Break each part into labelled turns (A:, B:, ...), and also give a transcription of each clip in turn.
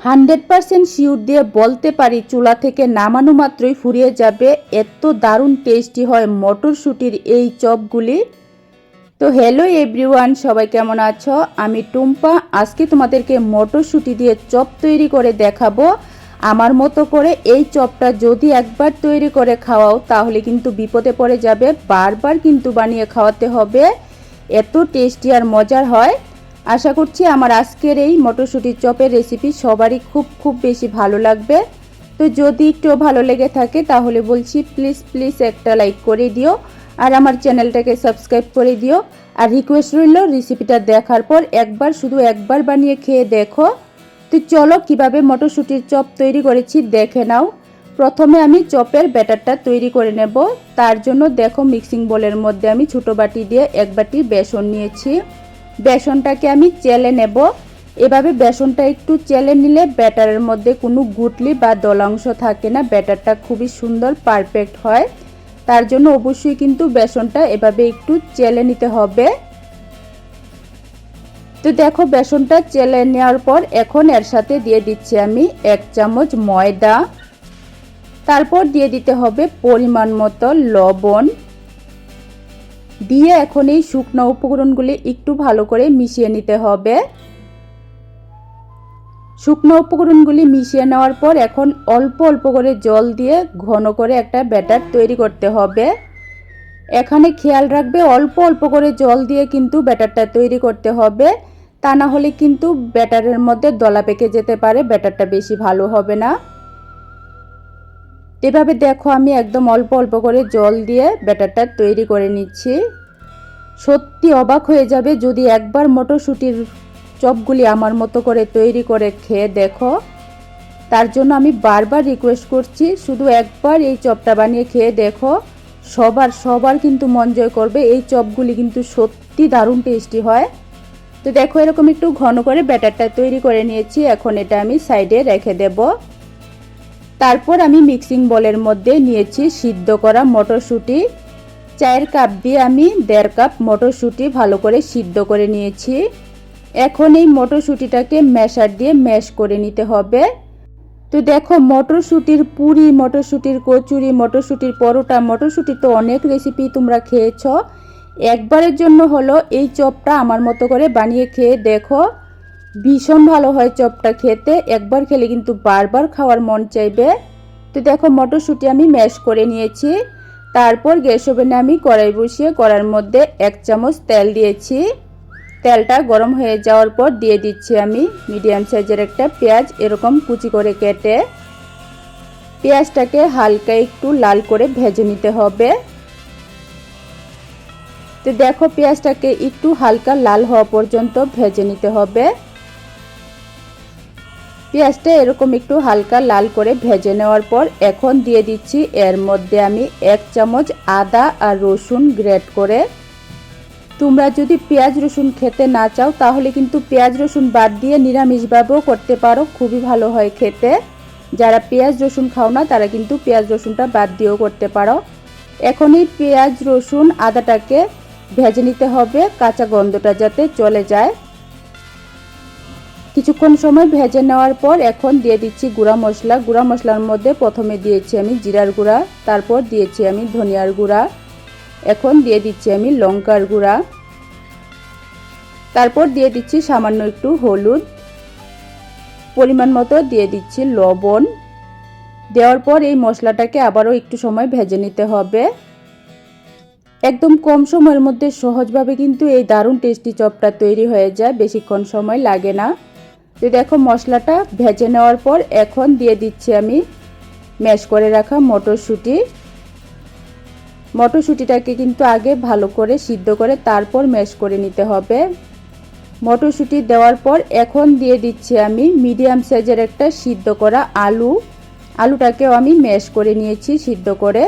A: Hundred percent sure দিয়ে বলতে পারি চুলা থেকে নামানো মাত্রই ফুরিয়ে যাবে। এত দারুণ টেস্টি হয় মটরশুঁটির এই চপগুলি। তো হ্যালো এভরিওয়ান, সবাই কেমন আছো? আমি টুম্পা। আজকে তোমাদেরকে মটরশুঁটি দিয়ে চপ তৈরি করে দেখাবো। আমার মতো করে এই চপটা যদি একবার তৈরি করে খাওয়াও, তাহলে কিন্তু বিপদে পড়ে যাবে। বারবার কিন্তু বানিয়ে খাওয়াতে হবে। এত টেস্টি আর মজার হয়। আশা করছি আমার আজকের এই মটরশুঁটির চপের রেসিপি সবারই খুব খুব বেশি ভালো লাগবে। তো যদি একটু ভালো লেগে থাকে তাহলে বলছি প্লিজ প্লিজ একটা লাইক করে দিও আর আমার চ্যানেলটাকে সাবস্ক্রাইব করে দিও। আর রিকোয়েস্ট রইল রেসিপিটা দেখার পর একবার শুধু একবার বানিয়ে খেয়ে দেখো। তো চলো কীভাবে মটরশুঁটির চপ তৈরি করেছি দেখে নাও। প্রথমে আমি চপের ব্যাটারটা তৈরি করে নেব। তার জন্য দেখো মিক্সিং বোলের মধ্যে আমি ছোটো বাটি দিয়ে এক বাটি বেসন নিয়েছি। বেসনটাকে আমি চেলে নেব। এভাবে বেসনটা একটু চেলে নিলে ব্যাটারের মধ্যে কোনো গুটলি বা দলাংশ থাকে না। ব্যাটারটা খুবই সুন্দর, পারফেক্ট হয়। তার জন্য অবশ্যই কিন্তু বেসনটা এভাবে একটু চেলে নিতে হবে। তো দেখো, বেসনটা চেলে নেওয়ার পর এখন এর সাথে দিয়ে দিচ্ছি আমি এক চামচ ময়দা। তারপর দিয়ে দিতে হবে পরিমাণ মতো লবণ। দিয়ে এখন এই শুকনো উপকরণগুলি একটু ভালো করে মিশিয়ে নিতে হবে। শুকনো উপকরণগুলি মিশিয়ে নেওয়ার পর এখন অল্প অল্প করে জল দিয়ে ঘন করে একটা ব্যাটার তৈরি করতে হবে। এখানে খেয়াল রাখবে, অল্প অল্প করে জল দিয়ে কিন্তু ব্যাটারটা তৈরি করতে হবে। তা না হলে কিন্তু ব্যাটারের মধ্যে দলা পেকে যেতে পারে, ব্যাটারটা বেশি ভালো হবে না। এভাবে দেখো আমি একদম অল্প অল্প করে জল দিয়ে ব্যাটারটা তৈরি করে নিচ্ছি। সত্যি অবাক হয়ে যাবে যদি একবার মটরশুঁটির চপগুলি আমার মতো করে তৈরি করে খেয়ে দেখো। তার জন্য আমি বারবার রিকোয়েস্ট করছি, শুধু একবার এই চপটা বানিয়ে খেয়ে দেখো। সবার সবার কিন্তু মন জয় করবে, এই চপগুলি কিন্তু সত্যি দারুণ টেস্টি হয়। তো দেখো এরকম একটু ঘন করে ব্যাটারটা তৈরি করে নিয়েছি, এখন এটা আমি সাইডে রেখে দেব। তারপর আমি মিক্সিং বলের মধ্যে নিয়েছি সিদ্ধ করা মটরশুঁটি। চায়ের কাপ দিয়ে আমি দেড় কাপ মটরশুঁটি ভালো করে সিদ্ধ করে নিয়েছি। এখন এই মটরশুঁটিটাকে ম্যাশার দিয়ে ম্যাশ করে নিতে হবে। তো দেখো, মটরশুঁটির পুরি, মটরশুঁটির কচুরি, মটরশুঁটির পরোটা, মটরশুঁটি তো অনেক রেসিপি তোমরা খেয়েছ। একবারের জন্য হলো এই চপটা আমার মতো করে বানিয়ে খেয়ে দেখো। ভীষণ ভালো হয় চপটা খেতে। একবার খেলে কিন্তু বারবার খাওয়ার মন চাইবে। তো দেখো, মটরশুঁটি আমি ম্যাশ করে নিয়েছি। তারপর গ্যাস ওভেনে আমি কড়াই বসিয়ে কড়ার মধ্যে এক চামচ তেল দিয়েছি। তেলটা গরম হয়ে যাওয়ার পর দিয়ে দিচ্ছি আমি মিডিয়াম সাইজের একটা পেঁয়াজ এরকম কুচি করে কেটে। পেঁয়াজটাকে হালকা একটু লাল করে ভেজে নিতে হবে। তো দেখো, পেঁয়াজটাকে একটু হালকা লাল হওয়া পর্যন্ত ভেজে নিতে হবে। পেঁয়াজটা এরকম একটু হালকা লাল করে ভেজে নেওয়ার পর এখন দিয়ে দিচ্ছি এর মধ্যে আমি এক চামচ আদা আর রসুন গ্রেট করে। তোমরা যদি পেঁয়াজ রসুন খেতে না চাও, তাহলে কিন্তু পেঁয়াজ রসুন বাদ দিয়ে নিরামিষভাবেও করতে পারো, খুবই ভালো হয় খেতে। যারা পেঁয়াজ রসুন খাও না, তারা কিন্তু পেঁয়াজ রসুনটা বাদ দিয়েও করতে পারো। এখনই পেঁয়াজ রসুন আদাটাকে ভেজে নিতে হবে, কাঁচা গন্ধটা যাতে চলে যায়। কিছুক্ষণ সময় ভেজে নেওয়ার পর এখন দিয়ে দিচ্ছি গুঁড়া মশলা। গুঁড়া মশলার মধ্যে প্রথমে দিয়েছি আমি জিরার গুঁড়া, তারপর দিয়েছি আমি ধনিয়ার গুঁড়া। এখন দিয়ে দিচ্ছি আমি লঙ্কার গুঁড়া। তারপর দিয়ে দিচ্ছি সামান্য একটু হলুদ। পরিমাণ মতো দিয়ে দিচ্ছি লবণ। দেওয়ার পর এই মশলাটাকে আবারও একটু সময় ভেজে নিতে হবে। একদম কম সময়ের মধ্যে সহজভাবে কিন্তু এই দারুণ টেস্টি চপটা তৈরি হয়ে যায়। বেশিক্ষণ সময় লাগে না। তো দেখো মশলাটা ভেজে নেওয়ার পর এখন দিয়ে দিচ্ছি আমি ম্যাশ করে রাখা মটরশুঁটি। মটরশুঁটিটাকে কিন্তু আগে ভালো করে সিদ্ধ করে তারপর ম্যাশ করে নিতে হবে। মটরশুঁটি দেওয়ার পর এখন দিয়ে দিচ্ছি আমি মিডিয়াম সাইজের একটা সিদ্ধ করা আলু। আলুটাকেও আমি ম্যাশ করে নিয়েছি সিদ্ধ করে।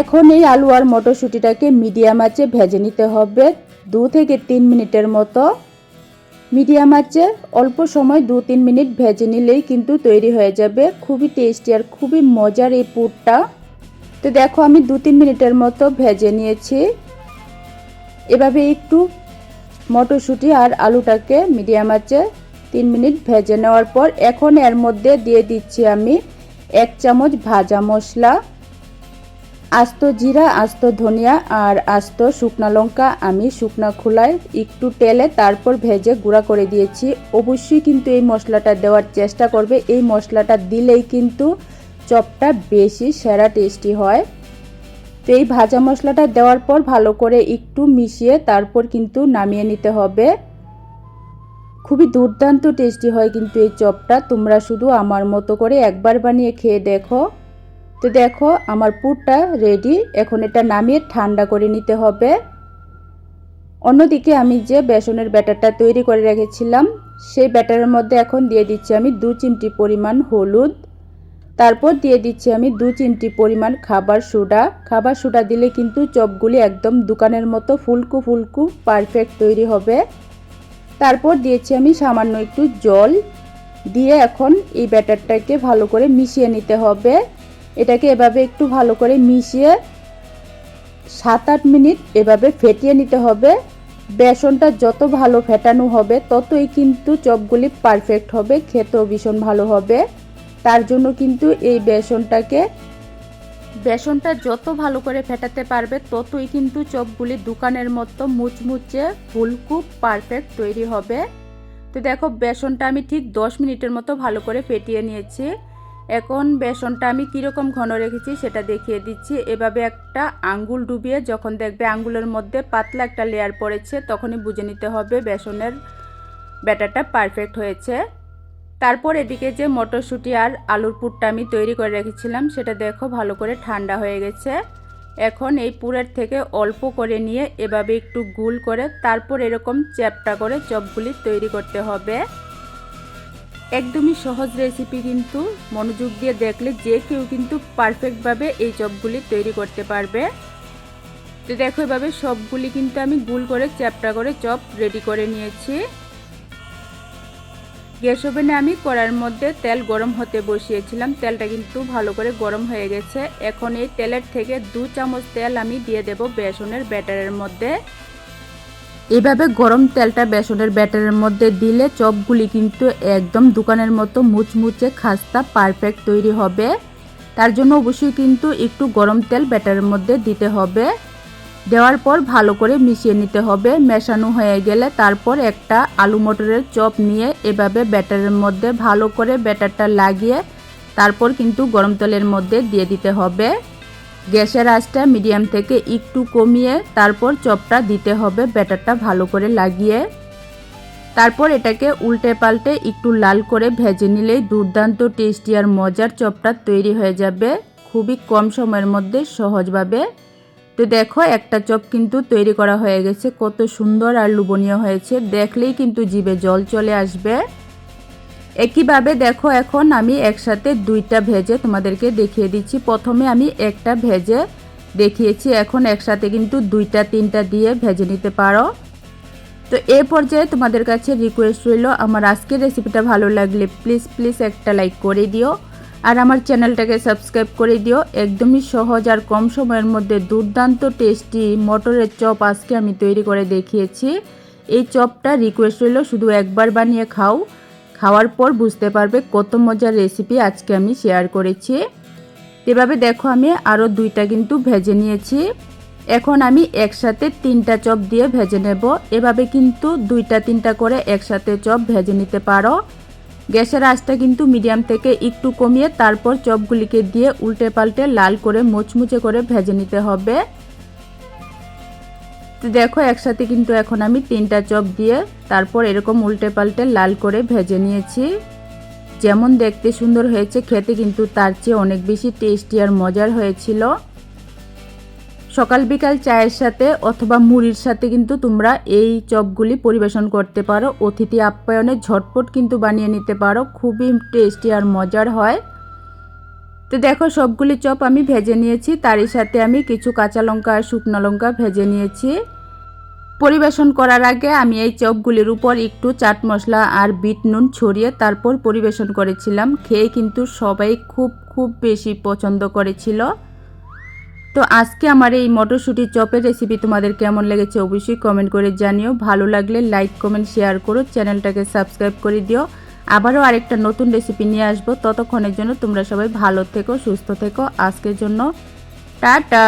A: এখন এই আলু আর মটরশুঁটিটাকে মিডিয়াম আঁচে ভেজে নিতে হবে। দু থেকে তিন মিনিটের মতো মিডিয়াম আঁচে অল্প সময় দু তিন মিনিট ভেজে নিলেই কিন্তু তৈরি হয়ে যাবে। খুবই টেস্টি আর খুবই মজার এই পুরটা। তো দেখো, আমি দু তিন মিনিটের মতো ভেজে নিয়েছি। এভাবে একটু মটরশুঁটি আর আলুটাকে মিডিয়াম আঁচে তিন মিনিট ভেজে নেওয়ার পর এখন এর মধ্যে দিয়ে দিচ্ছি আমি এক চামচ ভাজা মশলা। আস্ত জিরা, আস্ত ধনিয়া আর আস্ত শুকনা লঙ্কা আমি শুকনা খোলায় একটু তেলে তারপর ভেজে গুঁড়া করে দিয়েছি। অবশ্যই কিন্তু এই মশলাটা দেওয়ার চেষ্টা করবে। এই মশলাটা দিলেই কিন্তু চপটা বেশি সেরা টেস্টি হয়। তো এই ভাজা মশলাটা দেওয়ার পর ভালো করে একটু মিশিয়ে তারপর কিন্তু নামিয়ে নিতে হবে। খুবই দুর্দান্ত টেস্টি হয় কিন্তু এই চপটা। তোমরা শুধু আমার মতো করে একবার বানিয়ে খেয়ে দেখো। তো দেখো, আমার পুরটা রেডি এখন এটা নামিয়ে ঠান্ডা করে নিতে হবে। অন্যদিকে আমি যে বেসনের ব্যাটারটা তৈরি করে রেখেছিলাম, সেই ব্যাটারের মধ্যে এখন দিয়ে দিচ্ছি আমি দু চিমটি পরিমাণ হলুদ। তারপর দিয়ে দিচ্ছি আমি দু চিমটি পরিমাণ খাবার সোডা। খাবার সোডা দিলে কিন্তু চপগুলি একদম দোকানের মতো ফুলকু ফুলকু পারফেক্ট তৈরি হবে। তারপর দিয়েছি আমি সামান্য একটু জল। দিয়ে এখন এই ব্যাটারটাকে ভালো করে মিশিয়ে নিতে হবে। এটাকে এভাবে একটু ভালো করে মিশিয়ে সাত আট মিনিট এভাবে ফেটিয়ে নিতে হবে। বেসনটা যত ভালো ফেটানো হবে, ততই কিন্তু চপগুলি পারফেক্ট হবে, খেতেও ভীষণ ভালো হবে। তার জন্য কিন্তু এই বেসনটাকে, বেসনটা যত ভালো করে ফেটাতে পারবে, ততই কিন্তু চপগুলি দোকানের মতো মুচমুচে ফুলকু পারফেক্ট তৈরি হবে। তো দেখো, বেসনটা আমি ঠিক দশ মিনিটের মতো ভালো করে ফেটিয়ে নিয়েছি। এখন বেসনটা আমি কীরকম ঘন রেখেছি সেটা দেখিয়ে দিচ্ছি। এভাবে একটা আঙ্গুল ডুবিয়ে যখন দেখবে আঙ্গুলের মধ্যে পাতলা একটা লেয়ার পড়েছে, তখনই বুঝে নিতে হবে বেসনের ব্যাটারটা পারফেক্ট হয়েছে। তারপর এদিকে যে মটরশুঁটি আর আলুর পুরটা আমি তৈরি করে রেখেছিলাম, সেটা দেখো ভালো করে ঠান্ডা হয়ে গেছে। এখন এই পুরের থেকে অল্প করে নিয়ে এভাবে একটু গুল করে তারপর এরকম চ্যাপটা করে চপগুলি তৈরি করতে হবে। একদমই সহজ রেসিপি কিন্তু মনোযোগ দিয়ে দেখলে যে কেউ কিন্তু পারফেক্টভাবে এই চপগুলি তৈরি করতে পারবে। তো দেখো এভাবে সবগুলি কিন্তু আমি গুল করে চ্যাপটা করে চপ রেডি করে নিয়েছি। গ্যাস ওভেনে আমি কড়ার মধ্যে তেল গরম হতে বসিয়েছিলাম। তেলটা কিন্তু ভালো করে গরম হয়ে গেছে। এখন এই তেলের থেকে দু চামচ তেল আমি দিয়ে দেব বেসনের ব্যাটারের মধ্যে। এভাবে গরম তেলটা বেসনের ব্যাটারের মধ্যে দিলে চপগুলি কিন্তু একদম দোকানের মতো মুচমুচে, খাস্তা পারফেক্ট তৈরি হবে। তার জন্য অবশ্যই কিন্তু একটু গরম তেল ব্যাটারের মধ্যে দিতে হবে। দেওয়ার পর ভালো করে মিশিয়ে নিতে হবে। মেশানো হয়ে গেলে তারপর একটা আলু মটরের চপ নিয়ে এভাবে ব্যাটারের মধ্যে ভালো করে ব্যাটারটা লাগিয়ে তারপর কিন্তু গরম তেলের মধ্যে দিয়ে দিতে হবে। গ্যাসের আঁচটা মিডিয়াম থেকে একটু কমিয়ে তারপর চপটা দিতে হবে ব্যাটারটা ভালো করে লাগিয়ে। তারপর এটাকে উল্টে পাল্টে একটু লাল করে ভেজে নিলেই দুর্দান্ত টেস্টি আর মজার চপটা তৈরি হয়ে যাবে, খুবই কম সময়ের মধ্যে সহজভাবে। তো দেখো, একটা চপ কিন্তু তৈরি করা হয়ে গেছে, কত সুন্দর আর লুবনীয় হয়েছে, দেখলেই কিন্তু জিভে জল চলে আসবে। একইভাবে দেখো এখন আমি একসাথে দুইটা ভেজে তোমাদেরকে দেখিয়ে দিচ্ছি। প্রথমে আমি একটা ভেজে দেখিয়েছি, এখন একসাথে কিন্তু দুইটা, তিনটা দিয়ে ভেজে নিতে পারো। তো এ পর্যায়ে তোমাদের কাছে রিকোয়েস্ট রইল, আমার আজকের রেসিপিটা ভালো লাগলে প্লিজ প্লিজ একটা লাইক করে দিও। আর আমার চ্যানেলটাকে সাবস্ক্রাইব করে দিও। একদমই সহজ আর কম সময়ের মধ্যে দুর্দান্ত টেস্টি মটরের চপ আজকে আমি তৈরি করে দেখিয়েছি। এই চপটা রিকোয়েস্ট রইল, শুধু একবার বানিয়ে খাও। খাওয়ার পর বুঝতে পারবে কত মজার রেসিপি আজকে আমি শেয়ার করেছি। এভাবে দেখো আমি আরও দুইটা কিন্তু ভেজে নিয়েছি। এখন আমি একসাথে তিনটা চপ দিয়ে ভেজে নেব। এভাবে কিন্তু দুইটা তিনটা করে একসাথে চপ ভেজে নিতে পারো। গ্যাসের আঁচটা কিন্তু মিডিয়াম থেকে একটু কমিয়ে তারপর চপগুলিকে দিয়ে উল্টে পাল্টে লাল করে মুচমুচে করে ভেজে নিতে হবে। তো দেখো, একসাথে কিন্তু এখন আমি তিনটা চপ দিয়ে তারপর এরকম উল্টে পাল্টে লাল করে ভেজে নিয়েছি। যেমন দেখতে সুন্দর হয়েছে, খেতে কিন্তু তার চেয়ে অনেক বেশি টেস্টি আর মজার হয়েছিল। সকাল বিকাল চায়ের সাথে অথবা মুড়ির সাথে কিন্তু তোমরা এই চপগুলি পরিবেশন করতে পারো। অতিথি আপ্যায়নে ঝটপট কিন্তু বানিয়ে নিতে পারো। খুবই টেস্টি আর মজার হয়। তো দেখো সবগুলি চপ আমি ভেজে নিয়েছি, তারই সাথে আমি কিছু কাঁচা লঙ্কা আর শুকনো লঙ্কা ভেজে নিয়েছি। পরিবেশন করার আগে আমি এই চপগুলির উপর একটু চাট মশলা আর বিট নুন ছড়িয়ে তারপর পরিবেশন করেছিলাম। খেয়ে কিন্তু সবাই খুব খুব বেশি পছন্দ করেছিল। তো আজকে আমার এই মটরশুঁটি চপের রেসিপি তোমাদের কেমন লেগেছে অবশ্যই কমেন্ট করে জানিও। ভালো লাগলে লাইক কমেন্ট শেয়ার করো। চ্যানেলটাকে সাবস্ক্রাইব করে দিও। আবারও আরেকটা নতুন রেসিপি নিয়ে আসব। ততক্ষণের জন্য তোমরা সবাই ভালো থেকো, সুস্থ থেকো। আজকের জন্য টাটা।